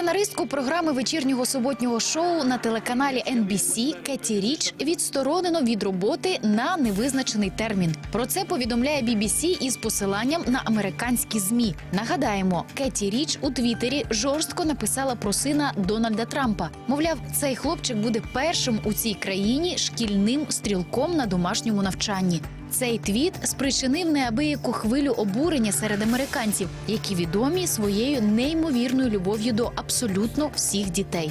Сценаристку програми вечірнього суботнього шоу на телеканалі NBC Кеті Річ відсторонено від роботи на невизначений термін. Про це повідомляє BBC із посиланням на американські змі. Нагадаємо, Кеті Річ у Твіттері жорстко написала про сина Дональда Трампа. Мовляв, цей хлопчик буде першим у цій країні шкільним стрілком на домашньому навчанні. Цей твіт спричинив неабияку хвилю обурення серед американців, які відомі своєю неймовірною любов'ю до абсолютно всіх дітей.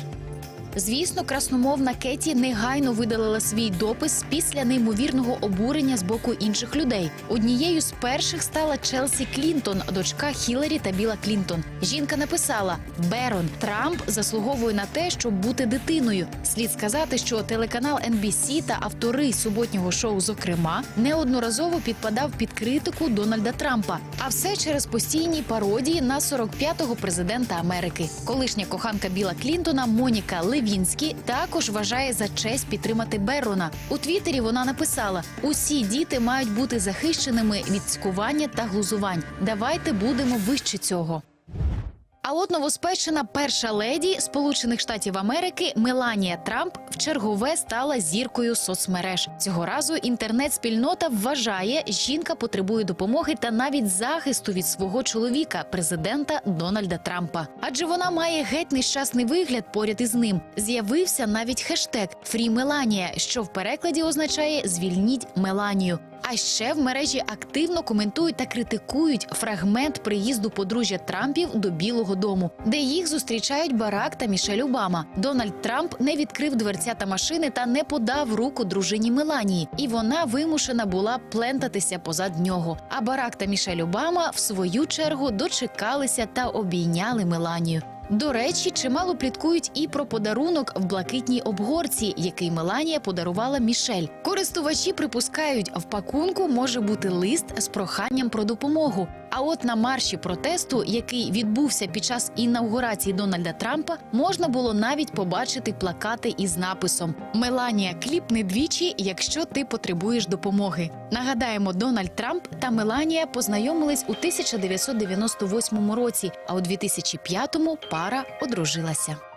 Звісно, красномовна Кеті негайно видалила свій допис після неймовірного обурення з боку інших людей. Однією з перших стала Челсі Клінтон, дочка Хіларі та Біла Клінтон. Жінка написала: Берон Трамп заслуговує на те, щоб бути дитиною. Слід сказати, що телеканал NBC та автори суботнього шоу, зокрема, неодноразово підпадав під критику Дональда Трампа. А все через постійні пародії на 45-го президента Америки. Колишня коханка Біла Клінтона Моніка Левінські також вважає за честь підтримати Беррона. У Твіттері вона написала: усі діти мають бути захищеними від цькування та глузувань. Давайте будемо вище цього. А от новоспечена перша леді Сполучених Штатів Америки Меланія Трамп в чергове стала зіркою соцмереж. Цього разу інтернет-спільнота вважає, жінка потребує допомоги та навіть захисту від свого чоловіка, президента Дональда Трампа. Адже вона має геть нещасний вигляд поряд із ним. З'явився навіть хештег Фрі Меланія, що в перекладі означає Звільніть Меланію. А ще в мережі активно коментують та критикують фрагмент приїзду подружжя Трампів до Білого Дому, де їх зустрічають Барак та Мішель Обама. Дональд Трамп не відкрив дверцята машини та не подав руку дружині Меланії, і вона вимушена була плентатися позад нього. А Барак та Мішель Обама в свою чергу дочекалися та обійняли Меланію. До речі, чимало пліткують і про подарунок в блакитній обгорці, який Меланія подарувала Мішель. Користувачі припускають, в пакунку може бути лист з проханням про допомогу. А от на марші протесту, який відбувся під час інаугурації Дональда Трампа, можна було навіть побачити плакати із написом Меланія кліпни двічі, якщо ти потребуєш допомоги. Нагадаємо, Дональд Трамп та Меланія познайомились у 1998 році, а у 2005-му пара одружилася.